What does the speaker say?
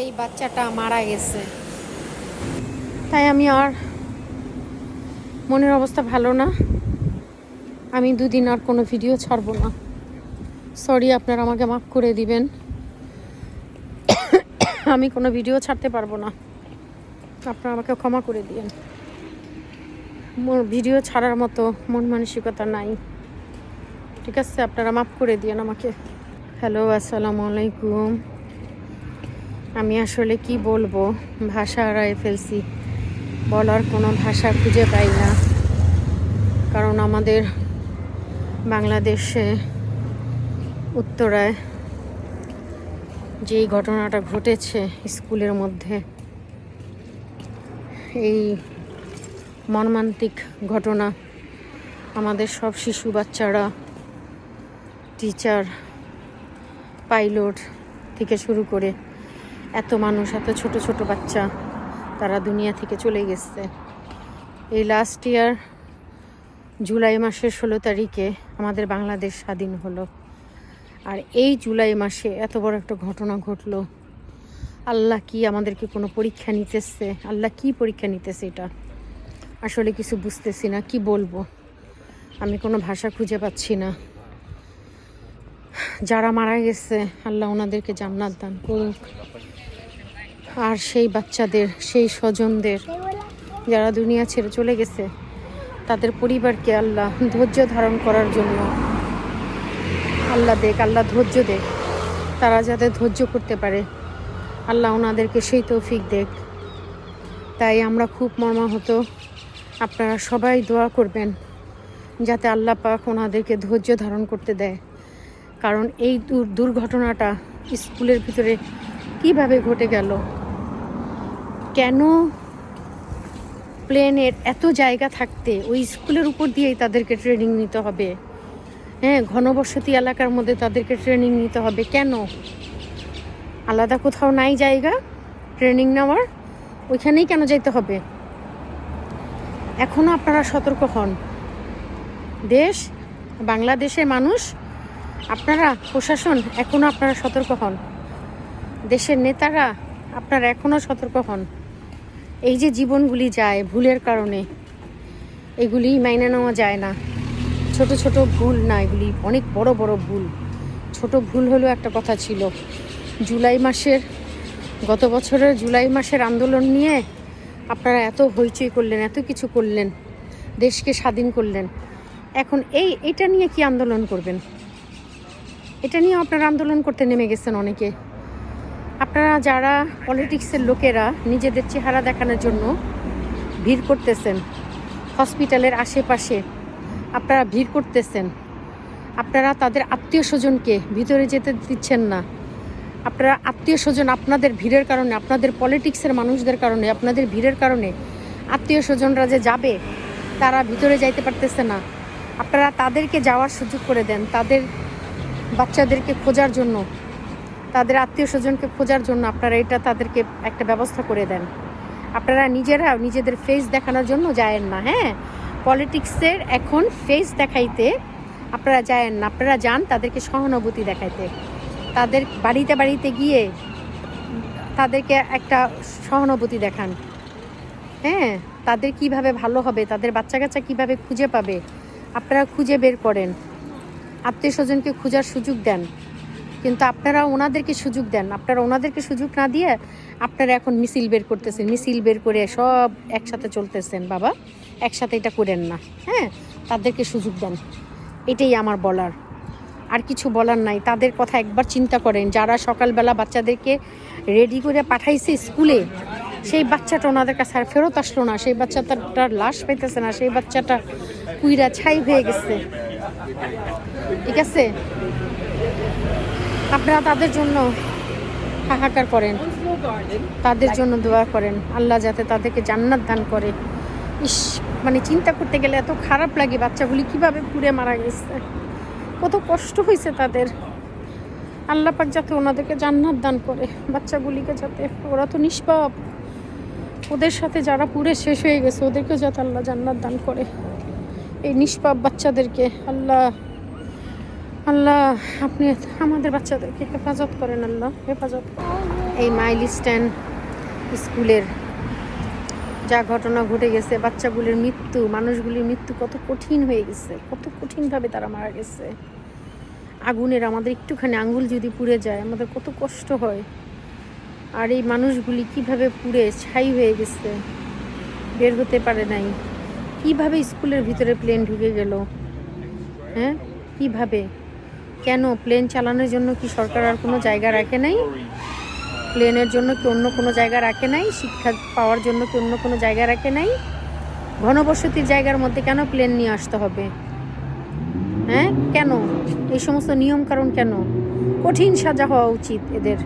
এই বাচ্চাটা মারা গেছে। তাই আমি আর মনের অবস্থা ভালো না। আমি দুদিন আর কোনো ভিডিও ছাড়ব না। সরি আপনারা আমাকে মাফ করে দিবেন। আমি কোনো ভিডিও ছাড়তে পারব না। আপনারা আমাকে ক্ষমা করে দিয়েন। ভিডিও ছাড়ার মতো মন মানসিকতা নাই। ঠিক আছে, আপনারা মাফ করে দিয়েন আমাকে। হ্যালো আসসালামু আলাইকুম। আমি আসলে কি বলব? ভাষা হারায় ফেলছি। বলার কোনো ভাষা খুঁজে পাই না। কারণ আমাদের বাংলাদেশে উত্তরায় যেই ঘটনাটা ঘটেছে স্কুলের মধ্যে, এই মর্মান্তিক ঘটনা, আমাদের সব শিশু বাচ্চারা টিচার পাইলট থেকে শুরু করে এত মানুষ, এত ছোট ছোট বাচ্চা তারা দুনিয়া থেকে চলে গেছে। এই লাস্ট ইয়ার জুলাই মাসের ষোলো তারিখে আমাদের বাংলাদেশ স্বাধীন হলো। আর এই জুলাই মাসে এত বড় একটা ঘটনা ঘটলো। আল্লাহ কি আমাদেরকে কোনো পরীক্ষা নিতেছে? আল্লাহ কি পরীক্ষা নিতেছে এটা? আসলে কিছু বুঝতেছি না, কি বলব? আমি কোনো ভাষা খুঁজে পাচ্ছি না। যারা মারা গেছে, আল্লাহ ওনাদেরকে জান্নাত দান করুক। আর সেই বাচ্চাদের, সেই স্বজনদের যারা দুনিয়া ছেড়ে চলে গেছে, তাদের পরিবারকে আল্লাহ ধৈর্য ধারণ করার জন্য আল্লাহ দেখ, আল্লাহ ধৈর্য দেখ। তারা যাতে ধৈর্য করতে পারে, আল্লাহ ওনাদেরকে সেই তৌফিক দেখ। তাই আমরা খুব মর্মাহত। আপনারা সবাই দোয়া করবেন, যাতে আল্লাহ পাক ওনাদেরকে ধৈর্য ধারণ করতে দেয়। কারণ এই দুর- দুর্ঘটনাটা স্কুলের ভিতরে কীভাবে ঘটে গেল কেন প্লেনের এত জায়গা থাকতে? ওই স্কুলের উপর দিয়েই তাদেরকে ট্রেনিং নিতে হবে। হ্যাঁ ঘনবসতি এলাকার মধ্যে তাদেরকে ট্রেনিং নিতে হবে। কেন? আলাদা কোথাও নাই জায়গা ট্রেনিং নেওয়ার। ওইখানেই কেন যেতে হবে? এখনও আপনারা সতর্ক হন। দেশ, বাংলাদেশের মানুষ, আপনারা, প্রশাসন এখনও আপনারা সতর্ক হন। দেশের নেতারা আপনারা এখনও সতর্ক হন। এই যে জীবনগুলি যায় ভুলের কারণে, এগুলি মাইনে নেওয়া যায় না। ছোট ছোট ভুল না, এগুলি অনেক বড় বড় ভুল। ছোট ভুল হলেও একটা কথা ছিল, জুলাই মাসের, গত বছরের জুলাই মাসের আন্দোলন নিয়ে আপনারা এত হইচই করলেন, এত কিছু করলেন, দেশকে স্বাধীন করলেন। এখন এই, এটা নিয়ে কি আন্দোলন করবেন? এটা নিয়ে আপনারা আন্দোলন করতে নেমে গেছেন অনেকে। আপনারা যারা পলিটিক্সের লোকেরা নিজেদের চেহারা দেখানোর জন্য ভিড় করতেছেন হসপিটালের আশেপাশে আপনারা ভিড় করতেছেন, আপনারা তাদের আত্মীয় স্বজনকে ভিতরে যেতে দিচ্ছেন না, আপনারা আত্মীয় স্বজন আপনাদের ভিড়ের কারণে, আপনাদের পলিটিক্সের মানুষদের কারণে, আপনাদের ভিড়ের কারণে আত্মীয় স্বজনরা যে যাবে, তারা ভিতরে যাইতে পারতেছে না। আপনারা তাদেরকে যাওয়ার সুযোগ করে দেন, তাদের বাচ্চাদেরকে খোঁজার জন্য। তাদের আত্মীয় স্বজনকে খোঁজার জন্য আপনারা এটা তাদেরকে একটা ব্যবস্থা করে দেন। আপনারা নিজেরা নিজেদের ফেস দেখানোর জন্য যায়েন না হ্যাঁ? পলিটিক্সের এখন ফেস দেখাইতে আপনারা যায়েন না। আপনারা যান তাদেরকে সহানুভূতি দেখাইতে। তাদের বাড়িতে বাড়িতে গিয়ে তাদেরকে একটা সহানুভূতি দেখান। হ্যাঁ? তাদের কীভাবে ভালো হবে, তাদের বাচ্চা কাচ্চা কীভাবে খুঁজে পাবে, আপনারা খুঁজে বের করেন। আত্মীয় স্বজনকে খোঁজার সুযোগ দেন। কিন্তু আপনারা ওনাদেরকে সুযোগ দেন। আপনারা ওনাদেরকে সুযোগ না দিয়ে আপনারা এখন মিছিল বের করতেছেন। মিছিল বের করে সব একসাথে চলতেছেন, বাবা। একসাথে এটা করেন না হ্যাঁ? তাদেরকে সুযোগ দেন। এটাই আমার বলার। আর কিছু বলার নাই। তাদের কথা একবার চিন্তা করেন। যারা সকালবেলা বাচ্চাদেরকে রেডি করে পাঠাইছে স্কুলে, সেই বাচ্চাটা ওনাদের কাছে আর ফেরত আসলো না। সেই বাচ্চাটার লাশ পাইতেছে না। সেই বাচ্চাটা কুইরা ছাই হয়ে গেছে। ঠিক আছে? আপনারা তাদের জন্য হাহাকার করেন। তাদের জন্য দোয়া করেন। আল্লাহ যাতে তাদেরকে জান্নাত দান করে। ইস মানে চিন্তা করতে গেলে এত খারাপ লাগে বাচ্চাগুলি কীভাবে পুড়ে মারা গেছে। কত কষ্ট হয়েছে তাদের। আল্লাহ পাক যাতে ওনাদেরকে জান্নাত দান করে, বাচ্চাগুলিকে যাতে, ওরা তো নিষ্পাপ। ওদের সাথে যারা পুড়ে শেষ হয়ে গেছে, ওদেরকেও যাতে আল্লাহ জান্নাত দান করে। এই নিষ্পাপ বাচ্চাদেরকে আল্লাহ আল্লাহ, আপনি আমাদের বাচ্চাদেরকে হেফাজত করেন আল্লাহ, হেফাজত এই মাইল স্ট্যান্ড স্কুলের যা ঘটনা ঘটে গেছে, বাচ্চাগুলির মৃত্যু, মানুষগুলির মৃত্যু কত কঠিন হয়ে গেছে, কত কঠিনভাবে তারা মারা গেছে। আগুনের আমাদের একটুখানি আঙ্গুল যদি পুড়ে যায়, আমাদের কত কষ্ট হয়। আর এই মানুষগুলি কীভাবে পুড়ে ছাই হয়ে গেছে, বের হতে পারে নাই। কীভাবে স্কুলের ভিতরে প্লেন ঢুকে গেল? হ্যাঁ? কীভাবে? কেন? প্লেন চালানোর জন্য কি সরকার আর কোনো জায়গা রাখে নাই? প্লেনের জন্য কি অন্য কোনো জায়গা রাখে নাই? শিক্ষা পাওয়ার জন্য কি অন্য কোনো জায়গা রাখে নাই? ঘনবসতির জায়গার মধ্যে কেন প্লেন নিয়ে আসতে হবে? হ্যাঁ? কেন? এই সমস্ত নিয়ম কারণ কেন? কঠিন সাজা হওয়া উচিত এদের।